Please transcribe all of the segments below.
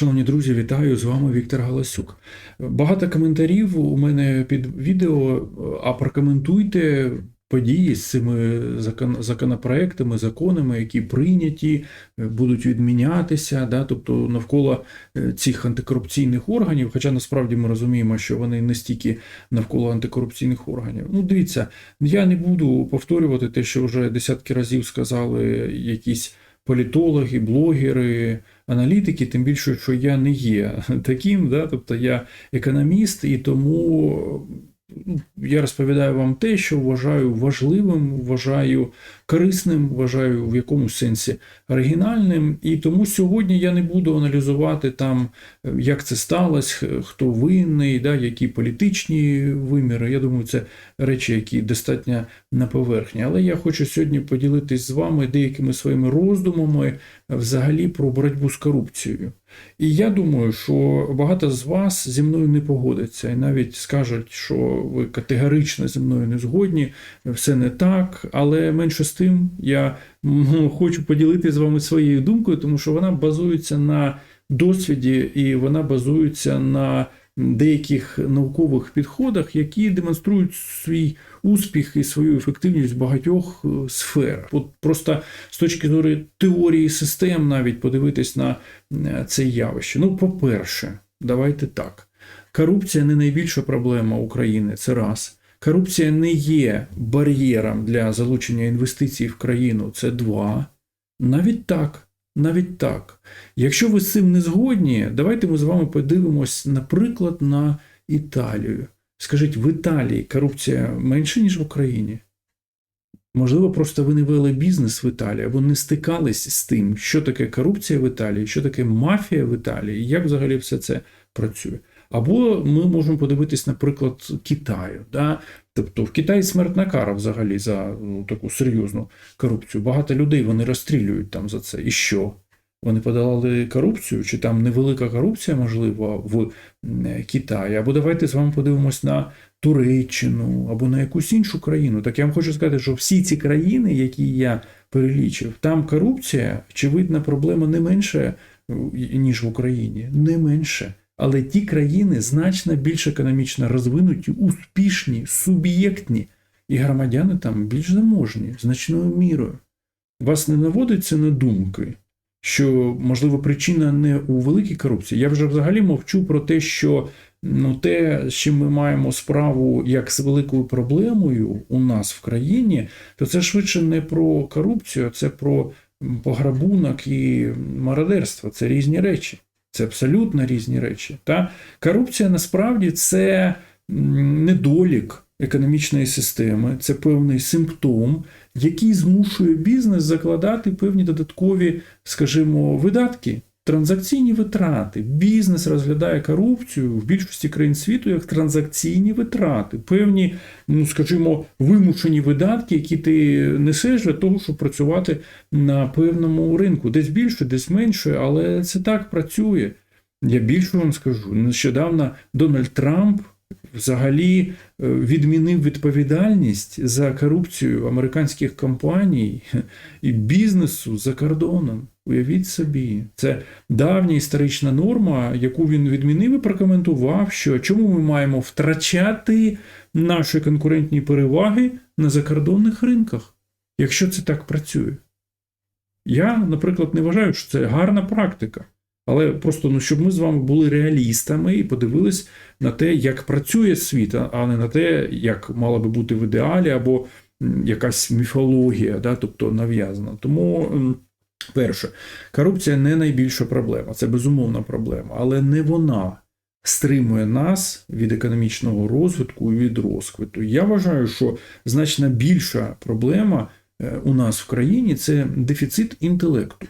Шановні друзі, вітаю з вами Віктор Галасюк. Багато коментарів у мене під відео. А прокоментуйте події з цими закон, законопроектами, законами, які прийняті, будуть відмінятися. Да? Тобто навколо е, цих антикорупційних органів. Хоча насправді ми розуміємо, що вони не стільки навколо антикорупційних органів. Ну, дивіться, я не буду повторювати те, що вже десятки разів сказали якісь політологи, блогери, аналітики, тим більше, що я не є таким, да? тобто я економіст, і тому я розповідаю вам те, що вважаю важливим, вважаю корисним, вважаю в якомусь сенсі оригінальним. І тому сьогодні я не буду аналізувати там, як це сталося, хто винний, да, які політичні виміри. Я думаю, це речі, які достатньо на поверхні. Але я хочу сьогодні поділитись з вами деякими своїми роздумами взагалі про боротьбу з корупцією. І я думаю, що багато з вас зі мною не погодиться і навіть скажуть, що ви категорично зі мною не згодні, все не так. Але менше з тим я хочу поділитися з вами своєю думкою, тому що вона базується на досвіді і вона базується на деяких наукових підходах, які демонструють свій успіх і свою ефективність в багатьох е, сферах. От просто з точки зору теорії систем, навіть подивитись на е, це явище. Ну, по-перше, давайте так. Корупція не найбільша проблема України. Це раз. Корупція не є бар'єром для залучення інвестицій в країну. Це два. Навіть так. Навіть так. Якщо ви з цим не згодні, давайте ми з вами подивимось, наприклад, на Італію. Скажіть, в Італії корупція менше, ніж в Україні? Можливо, просто ви не вели бізнес в Італії або не стикались з тим, що таке корупція в Італії, що таке мафія в Італії, як взагалі все це працює. Або ми можемо подивитись, наприклад, Китаю. Да? Тобто в Китаї смертна кара взагалі за ну, таку серйозну корупцію. Багато людей вони розстрілюють там за це. І що? Вони подолали корупцію, чи там невелика корупція, можливо, в Китаї. Або давайте з вами подивимось на Туреччину або на якусь іншу країну. Так я вам хочу сказати, що всі ці країни, які я перелічив, там корупція, очевидна проблема не менша, ніж в Україні. Не менше. Але ті країни значно більш економічно розвинуті, успішні, суб'єктні, і громадяни там більш заможні, значною мірою. Вас не наводиться на думки, що, можливо, причина не у великій корупції. Я вже взагалі мовчу про те, що ну, те, з чим ми маємо справу як з великою проблемою у нас в країні, то це швидше не про корупцію, це про пограбунок і мародерство. Це різні речі. Це абсолютно різні речі. Та? Корупція насправді це недолік економічної системи, це певний симптом, який змушує бізнес закладати певні додаткові, скажімо, видатки. Транзакційні витрати. Бізнес розглядає корупцію в більшості країн світу як транзакційні витрати, певні, ну скажімо, вимушені видатки, які ти несеш для того, щоб працювати на певному ринку. Десь більше, десь менше, але це так працює. Я більше вам скажу. Нещодавно Дональд Трамп взагалі відмінив відповідальність за корупцію американських компаній і бізнесу за кордоном. Уявіть собі, це давня історична норма, яку він відмінив і прокоментував, що чому ми маємо втрачати наші конкурентні переваги на закордонних ринках, якщо це так працює. Я, наприклад, не вважаю, що це гарна практика. Але просто ну, щоб ми з вами були реалістами і подивились на те, як працює світ, а не на те, як мало би бути в ідеалі, або якась міфологія, да, тобто нав'язана. Тому. Перше, корупція не найбільша проблема, це безумовна проблема, але не вона стримує нас від економічного розвитку і від розквиту. Я вважаю, що значно більша проблема у нас в країні це дефіцит інтелекту.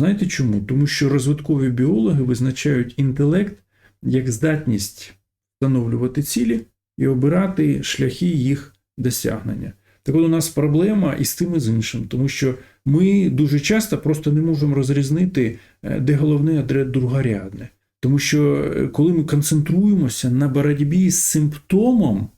Знаєте чому? Тому що розвиткові біологи визначають інтелект як здатність встановлювати цілі і обирати шляхи їх досягнення. Так от у нас проблема і з тим і з іншим, тому що ми дуже часто просто не можемо розрізнити, де головне, а де другорядне. Тому що коли ми концентруємося на боротьбі з симптомом,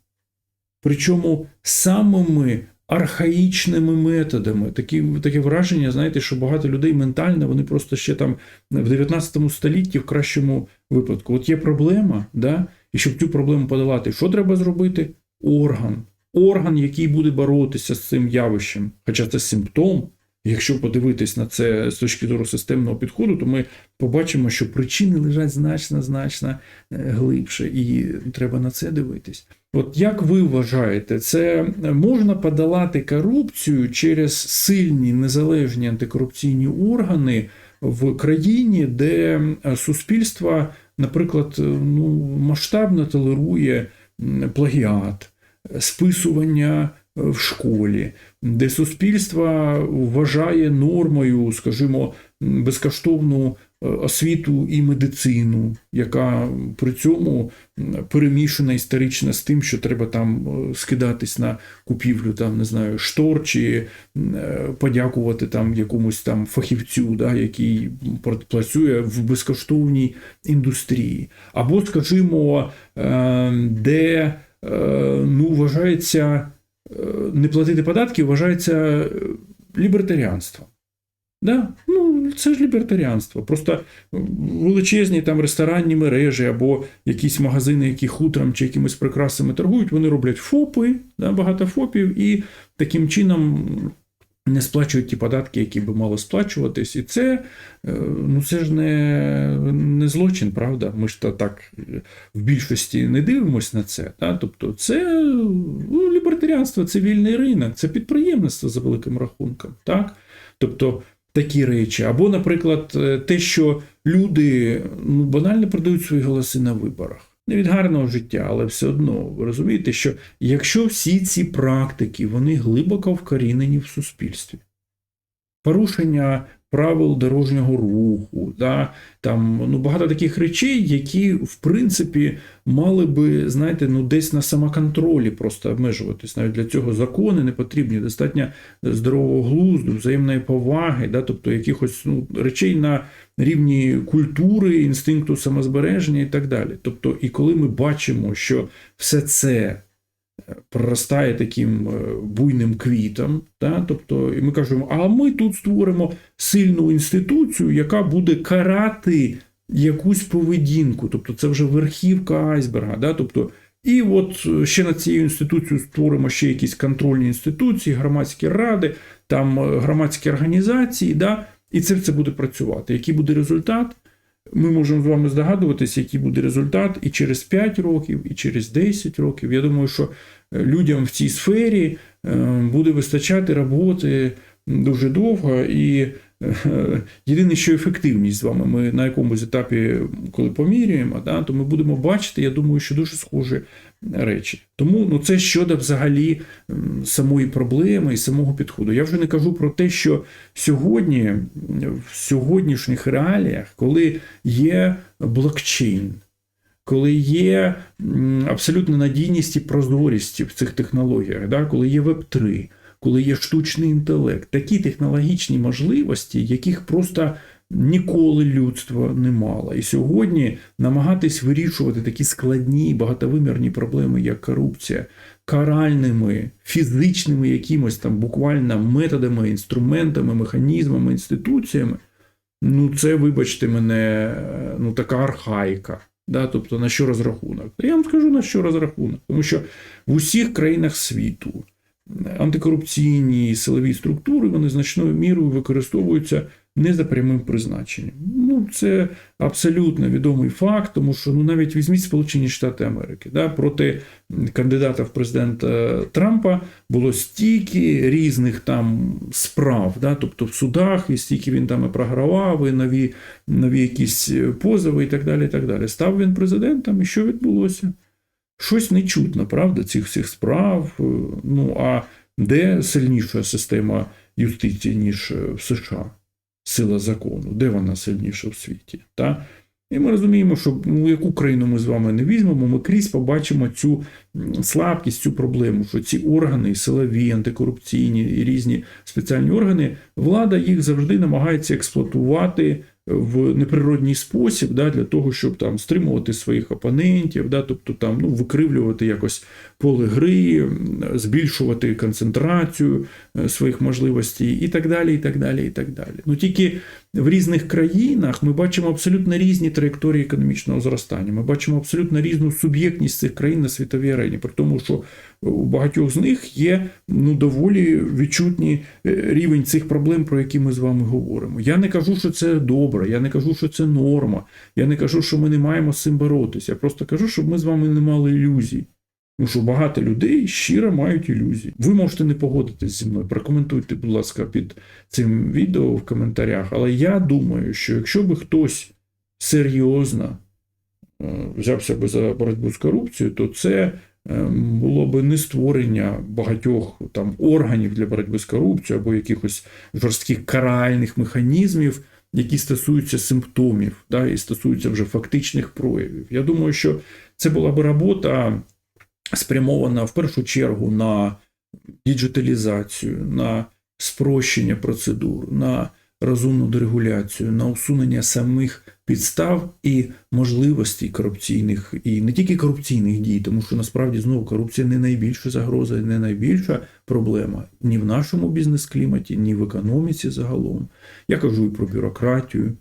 причому самими архаїчними методами. Такі, таке враження, знаєте, що багато людей ментально, вони просто ще там в 19 столітті в кращому випадку. От є проблема, да? і щоб цю проблему подолати, що треба зробити? Орган. Орган, який буде боротися з цим явищем, хоча це симптом. Якщо подивитись на це з точки зору системного підходу, то ми побачимо, що причини лежать значно значно е, глибше, і треба на це дивитись. От як ви вважаєте, це можна подолати корупцію через сильні незалежні антикорупційні органи в країні, де суспільство, наприклад, ну масштабно толерує плагіат, списування в школі, де суспільство вважає нормою, скажімо, безкоштовну освіту і медицину, яка при цьому перемішана історично з тим, що треба там скидатись на купівлю там, не знаю, штор чи подякувати там якомусь там фахівцю, да, який працює в безкоштовній індустрії. Або, скажімо, де ну, вважається не платити податки вважається лібертаріанством. Да? Ну, це ж лібертаріанство. Просто величезні там ресторанні мережі або якісь магазини, які хутром чи якимись прикрасами торгують, вони роблять ФОПи, да, багато ФОПів, і таким чином не сплачують ті податки, які би мали сплачуватись. І це ну, це ж не не злочин, правда? Ми ж то так в більшості не дивимося на це. Да? Тобто, це ну, лібертаріанство, це вільний ринок, це підприємництво за великим рахунком. Так? Тобто такі речі. Або, наприклад, те, що люди ну, банально продають свої голоси на виборах. Не від гарного життя, але все одно ви розумієте, що якщо всі ці практики вони глибоко вкорінені в суспільстві, порушення правил дорожнього руху, да, там ну, багато таких речей, які, в принципі, мали би, знаєте, ну, десь на самоконтролі просто обмежуватись. Навіть для цього закони не потрібні, достатньо здорового глузду, взаємної поваги, да, тобто якихось ну, речей на рівні культури, інстинкту самозбереження і так далі. Тобто, і коли ми бачимо, що все це проростає таким е, буйним квітом. Да? Тобто, і ми кажемо, а ми тут створимо сильну інституцію, яка буде карати якусь поведінку. Тобто, це вже верхівка айсберга. Да? Тобто, і от е, ще над цією інституцією створимо ще якісь контрольні інституції, громадські ради, там е, громадські організації, да? І це все буде працювати. Який буде результат? Ми можемо з вами здогадуватися, який буде результат і через 5 років, і через 10 років. Я думаю, що е, людям в цій сфері е, буде вистачати роботи дуже довго. І єдине, що ефективність з вами, ми на якомусь етапі, коли помірюємо, да, то ми будемо бачити, я думаю, що дуже схожі речі. Тому ну, це щодо взагалі самої проблеми і самого підходу. Я вже не кажу про те, що сьогодні, в сьогоднішніх реаліях, коли є блокчейн, коли є абсолютна надійність і прозорість в цих технологіях, да, коли є Web3, коли є штучний інтелект, такі технологічні можливості, яких просто ніколи людство не мало. І сьогодні намагатись вирішувати такі складні багатовимірні проблеми, як корупція, каральними, фізичними якимось там буквально методами, інструментами, механізмами, інституціями. Ну, це, вибачте мене, ну така архаїка. Да, Тобто на що розрахунок? Я вам скажу на що розрахунок, тому що в усіх країнах світу антикорупційні силові структури вони значною мірою використовуються не за прямим призначенням. Ну, Це абсолютно відомий факт, тому що ну, навіть візьміть Сполучені Штати Америки. Да, Проти кандидата в президента Трампа було стільки різних там справ, да, тобто в судах, і стільки він там і програвав, і нові нові якісь позови і так далі. і так далі. Став він президентом, і що відбулося? Щось не чутно, правда, цих всіх справ. Ну а де сильніша система юстиції, ніж в США? Сила закону, де вона сильніша в світі? Та? І ми розуміємо, що ну, яку країну ми з вами не візьмемо, ми крізь побачимо цю слабкість, цю проблему, що ці органи, силові, антикорупційні і різні спеціальні органи, влада їх завжди намагається експлуатувати в неприродній спосіб, да, для того, щоб там стримувати своїх опонентів, да, тобто там ну, викривлювати якось поле гри, збільшувати концентрацію е, своїх можливостей і так далі. і так далі, і так далі. Ну тільки в різних країнах ми бачимо абсолютно різні траєкторії економічного зростання. Ми бачимо абсолютно різну суб'єктність цих країн на світовій арені, при тому, що у багатьох з них є ну доволі відчутний рівень цих проблем, про які ми з вами говоримо. Я не кажу, що це добре, я не кажу, що це норма. Я не кажу, що ми не маємо з цим боротися. Я просто кажу, щоб ми з вами не мали ілюзій. Тому що багато людей щиро мають ілюзії. Ви можете не погодитись зі мною. Прокоментуйте, будь ласка, під цим відео в коментарях. Але я думаю, що якщо би хтось серйозно е, взявся би за боротьбу з корупцією, то це е, було би не створення багатьох там органів для боротьби з корупцією або якихось жорстких каральних механізмів, які стосуються симптомів, да, і стосуються вже фактичних проявів. Я думаю, що це була би робота спрямована в першу чергу на діджиталізацію, на спрощення процедур, на розумну дерегуляцію, на усунення самих підстав і можливостей корупційних, і не тільки корупційних дій, тому що насправді знову корупція не найбільша загроза, не найбільша проблема ні в нашому бізнес-кліматі, ні в економіці загалом. Я кажу і про бюрократію,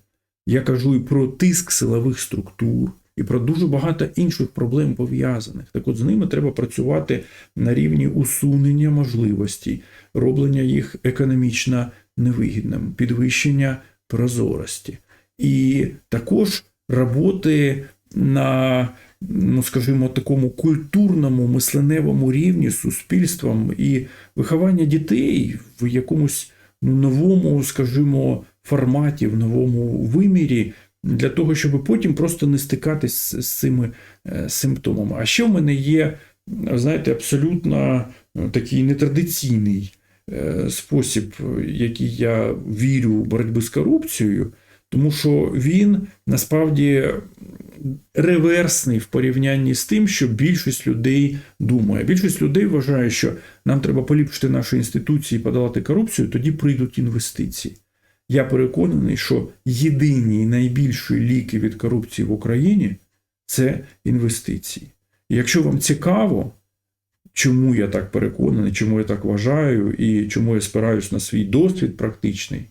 я кажу і про тиск силових структур, і про дуже багато інших проблем пов'язаних. Так от з ними треба працювати на рівні усунення можливостей, роблення їх економічно невигідним, підвищення прозорості. І також роботи на, ну скажімо, такому культурному мисленевому рівні з суспільством і виховання дітей в якомусь ну, новому, скажімо, форматі, в новому вимірі, для того, щоб потім просто не стикатись з цими е, симптомами. А ще в мене є, знаєте, абсолютно е, такий нетрадиційний е, спосіб, який я вірю в боротьбу з корупцією, тому що він насправді реверсний в порівнянні з тим, що більшість людей думає. Більшість людей вважає, що нам треба поліпшити наші інституції і подолати корупцію, тоді прийдуть інвестиції. Я переконаний, що єдині і найбільші ліки від корупції в Україні це інвестиції. І якщо вам цікаво, чому я так переконаний, чому я так вважаю і чому я спираюсь на свій досвід практичний,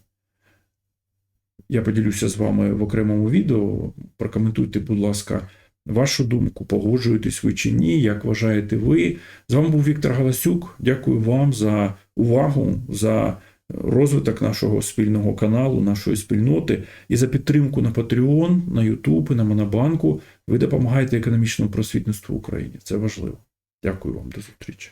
я поділюся з вами в окремому відео. Прокоментуйте, будь ласка, вашу думку, погоджуєтесь ви чи ні, як вважаєте ви. З вами був Віктор Галасюк. Дякую вам за увагу, за розвиток нашого спільного каналу, нашої спільноти і за підтримку на Patreon, на YouTube на Монобанку. Ви допомагаєте економічному просвітництву в Україні. Це важливо. Дякую вам, до зустрічі.